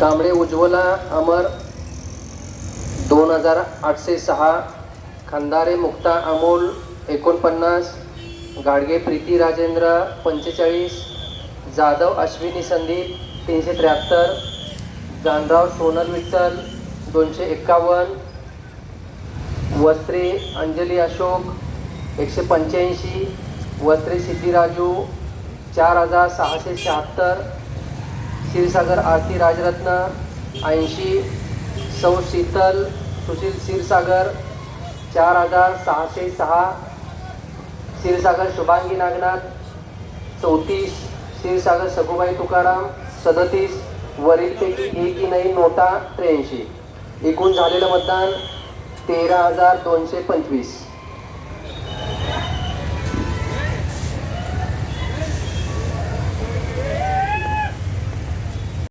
कांबळे उज्ज्वला अमर दोन हजार आठशे सहा खंदारे मुक्ता अमोल एकोणपन्नास गाडगे प्रीती राजेंद्र पंचेचाळीस जाधव अश्विनी संदीप तीनशे त्र्याहत्तर जानराव सोनल विठ्ठल दोनशे एक्कावन्न वस्त्रे अंजली अशोक एकशे पंच्याऐंशी वस्त्रे सिद्धिराजू चार हजार सहाशे शहात्तर क्षीरसागर आरती राजरत्न ऐंशी सौ शीतल सुशील क्षीरसागर चार हजार सहाशे सहा क्षीरसागर शुभांगी नागनाथ चौतीस क्षीरसागर सगुबाई तुकाराम सदतीस वरीलपैकी एकही नाही नोटा त्र्याऐंशी. एकूण झालेलं मतदान तेरा हजार दोनशे पंचवीस.